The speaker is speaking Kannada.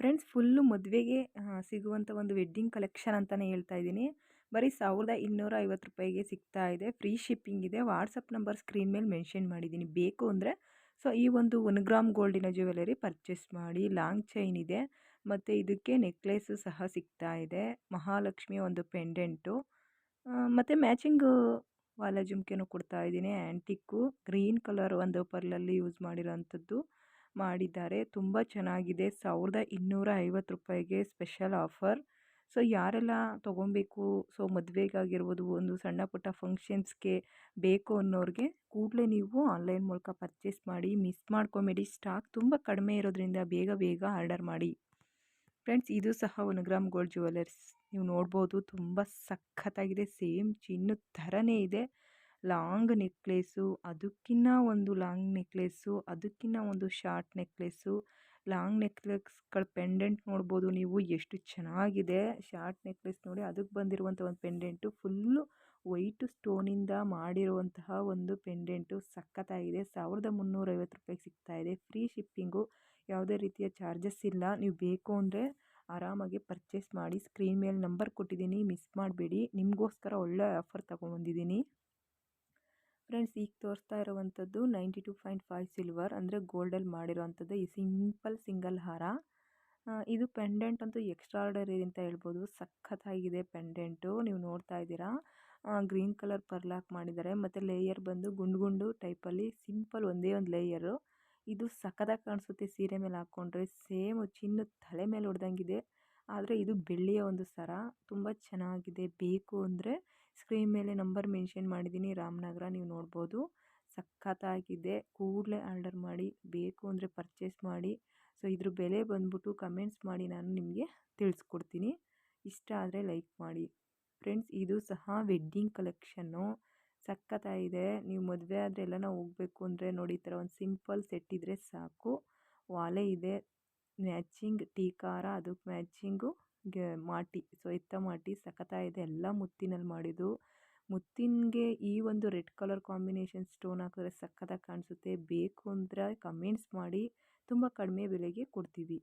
ಫ್ರೆಂಡ್ಸ್, ಫುಲ್ಲು ಮದುವೆಗೆ ಸಿಗುವಂಥ ಒಂದು ವೆಡ್ಡಿಂಗ್ ಕಲೆಕ್ಷನ್ ಅಂತಲೇ ಹೇಳ್ತಾ ಇದ್ದೀನಿ. ಬರೀ ಸಾವಿರದ ಇನ್ನೂರ ಐವತ್ತು ರೂಪಾಯಿಗೆ ಸಿಗ್ತಾ ಇದೆ. ಫ್ರೀ ಶಿಪ್ಪಿಂಗ್ ಇದೆ. ವಾಟ್ಸಪ್ ನಂಬರ್ ಸ್ಕ್ರೀನ್ ಮೇಲೆ ಮೆನ್ಷನ್ ಮಾಡಿದ್ದೀನಿ. ಬೇಕು ಅಂದರೆ, ಸೊ, ಈ ಒಂದು ಒನ್ ಗ್ರಾಮ್ ಗೋಲ್ಡಿನ ಜ್ಯುವೆಲರಿ ಪರ್ಚೇಸ್ ಮಾಡಿ, ಲಾಂಗ್ ಚೈನ್ ಇದೆ. ಮತ್ತು ಇದಕ್ಕೆ ನೆಕ್ಲೆಸ್ಸು ಸಹ ಸಿಗ್ತಾ ಇದೆ. ಮಹಾಲಕ್ಷ್ಮಿಯ ಒಂದು ಪೆಂಡೆಂಟು. ಮತ್ತು ಮ್ಯಾಚಿಂಗ್ ವಾಲ ಜುಮ್ಕೆನೂ ಕೊಡ್ತಾ ಇದ್ದೀನಿ. ಆ್ಯಂಟಿಕ್ಕು ಗ್ರೀನ್ ಕಲರ್ ಒಂದು ಪರ್ಲಲ್ಲಿ ಯೂಸ್ ಮಾಡಿರೋಂಥದ್ದು. ಮಾಡಿದ್ದಾರೆ. ತುಂಬ ಚೆನ್ನಾಗಿದೆ. ಸಾವಿರದ ಇನ್ನೂರ ಐವತ್ತು ರೂಪಾಯಿಗೆ ಸ್ಪೆಷಲ್ ಆಫರ್. ಸೊ, ಯಾರೆಲ್ಲ ತೊಗೊಬೇಕು? ಸೊ, ಮದುವೆಗಾಗಿರ್ಬೋದು, ಒಂದು ಸಣ್ಣ ಪುಟ್ಟ ಫಂಕ್ಷನ್ಸ್ಗೆ ಬೇಕು ಅನ್ನೋರಿಗೆ ಕೂಡಲೇ ನೀವು ಆನ್ಲೈನ್ ಮೂಲಕ ಪರ್ಚೇಸ್ ಮಾಡಿ, ಮಿಸ್ ಮಾಡ್ಕೊಬೇಡಿ. ಸ್ಟಾಕ್ ತುಂಬ ಕಡಿಮೆ ಇರೋದ್ರಿಂದ ಬೇಗ ಬೇಗ ಆರ್ಡರ್ ಮಾಡಿ. ಫ್ರೆಂಡ್ಸ್, ಇದು ಸಹ ಒಂದು ಗ್ರಾಮ್ ಗೋಲ್ಡ್ ಜ್ಯುವೆಲರ್ಸ್. ನೀವು ನೋಡ್ಬೋದು, ತುಂಬ ಸಖತ್ತಾಗಿದೆ. ಸೇಮ್ ಚಿನ್ನದ ಥರನೇ ಇದೆ. ಲಾಂಗ್ ನೆಕ್ಲೇಸು, ಅದಕ್ಕಿನ್ನ ಒಂದು ಲಾಂಗ್ ನೆಕ್ಲೇಸು, ಅದಕ್ಕಿನ್ನ ಒಂದು ಶಾರ್ಟ್ ನೆಕ್ಲೇಸು. ಲಾಂಗ್ ನೆಕ್ಲೆಸ್ಗಳ ಪೆಂಡೆಂಟ್ ನೋಡ್ಬೋದು ನೀವು, ಎಷ್ಟು ಚೆನ್ನಾಗಿದೆ ಶಾರ್ಟ್ ನೆಕ್ಲೇಸ್ ನೋಡಿ. ಅದಕ್ಕೆ ಬಂದಿರುವಂಥ ಒಂದು ಪೆಂಡೆಂಟು, ಫುಲ್ಲು ವೈಟು ಸ್ಟೋನಿಂದ ಮಾಡಿರುವಂತಹ ಒಂದು ಪೆಂಡೆಂಟು. ಸಖತ್ತಾಗಿದೆ. ಸಾವಿರದ ಮುನ್ನೂರೈವತ್ತು ರೂಪಾಯಿಗೆ ಸಿಗ್ತಾಯಿದೆ. ಫ್ರೀ ಶಿಪ್ಪಿಂಗು, ಯಾವುದೇ ರೀತಿಯ ಚಾರ್ಜಸ್ ಇಲ್ಲ. ನೀವು ಬೇಕು ಅಂದರೆ ಆರಾಮಾಗಿ ಪರ್ಚೇಸ್ ಮಾಡಿ. ಸ್ಕ್ರೀನ್ ಮೇಲೆ ನಂಬರ್ ಕೊಟ್ಟಿದ್ದೀನಿ. ಮಿಸ್ ಮಾಡಬೇಡಿ. ನಿಮಗೋಸ್ಕರ ಒಳ್ಳೆ ಆಫರ್ ತೊಗೊಂಬಂದಿದ್ದೀನಿ ಫ್ರೆಂಡ್ಸ್, ಈಗ ತೋರಿಸ್ತಾ ಇರುವಂಥದ್ದು ninety two point five silver ಅಂದರೆ ಗೋಲ್ಡಲ್ಲಿ ಮಾಡಿರೋವಂಥದ್ದು. ಈ ಸಿಂಪಲ್ ಸಿಂಗಲ್ ಹಾರ. ಇದು ಪೆಂಡೆಂಟ್ ಅಂತೂ ಎಕ್ಸ್ಟ್ರಾ ಆರ್ಡರಿ ಅಂತ ಹೇಳ್ಬೋದು. ಸಖತ್ತಾಗಿದೆ ಪೆಂಡೆಂಟು. ನೀವು ನೋಡ್ತಾ ಇದ್ದೀರಾ? ಗ್ರೀನ್ ಕಲರ್ ಪರ್ಲಾಕ್ ಮಾಡಿದ್ದಾರೆ. ಮತ್ತು ಲೇಯರ್ ಬಂದು ಗುಂಡು ಗುಂಡು ಟೈಪಲ್ಲಿ ಸಿಂಪಲ್ ಒಂದೇ ಒಂದು ಲೇಯರು. ಇದು ಸಖತ್ತಾಗಿ ಕಾಣಿಸುತ್ತೆ ಸೀರೆ ಮೇಲೆ ಹಾಕ್ಕೊಂಡ್ರೆ ಸೇಮ್ ಚಿನ್ನ ತಲೆ ಮೇಲೆ ಹೊಡೆದಂಗಿದೆ. ಆದರೆ ಇದು ಬೆಳ್ಳಿಯ ಒಂದು ಸರ. ತುಂಬ ಚೆನ್ನಾಗಿದೆ. ಬೇಕು ಅಂದರೆ ಸ್ಕ್ರೀನ್ ಮೇಲೆ ನಂಬರ್ ಮೆನ್ಷನ್ ಮಾಡಿದ್ದೀನಿ, ರಾಮನಗರ ನೀವು ನೋಡ್ಬೋದು. ಸಖತ್ತಾಗಿದೆ. ಕೂಡಲೇ ಆರ್ಡರ್ ಮಾಡಿ, ಬೇಕು ಅಂದರೆ ಪರ್ಚೇಸ್ ಮಾಡಿ. ಸೊ, ಇದ್ರ ಬೆಲೆ ಬಂದ್ಬಿಟ್ಟು ಕಮೆಂಟ್ಸ್ ಮಾಡಿ ನಾನು ನಿಮಗೆ ತಿಳಿಸ್ಕೊಡ್ತೀನಿ. ಇಷ್ಟ ಆದರೆ ಲೈಕ್ ಮಾಡಿ. ಫ್ರೆಂಡ್ಸ್, ಇದು ಸಹ ವೆಡ್ಡಿಂಗ್ ಕಲೆಕ್ಷನ್ನು. ಸಖತ್ತಾಗಿದೆ. ನೀವು ಮದುವೆ ಆದರೆ ಎಲ್ಲನ ಹೋಗಬೇಕು ಅಂದರೆ ನೋಡಿ, ಈ ಥರ ಒಂದು ಸಿಂಪಲ್ ಸೆಟ್ ಇದ್ದರೆ ಸಾಕು. ವಾಲೆ ಇದೆ. ಮ್ಯಾಚಿಂಗ್ ಟೀ ಖಾರ ಅದಕ್ಕೆ ಮ್ಯಾಚಿಂಗು ಗೆ ಮಾಟಿ. ಸೊ ಎತ್ತ ಮಾಟಿ ಸಖತ್ತಾಗಿದೆ ಎಲ್ಲ ಮುತ್ತಿನಲ್ಲಿ ಮಾಡಿದ್ದು. ಮುತ್ತಿನಗೆ ಈ ಒಂದು ರೆಡ್ ಕಲರ್ ಕಾಂಬಿನೇಷನ್ ಸ್ಟೋನ್ ಹಾಕಿದ್ರೆ ಸಖತ್ತಾಗಿ ಕಾಣಿಸುತ್ತೆ. ಬೇಕು ಅಂದರೆ ಕಮೆಂಟ್ಸ್ ಮಾಡಿ. ತುಂಬ ಕಡಿಮೆ ಬೆಲೆಗೆ ಕೊಡ್ತೀವಿ.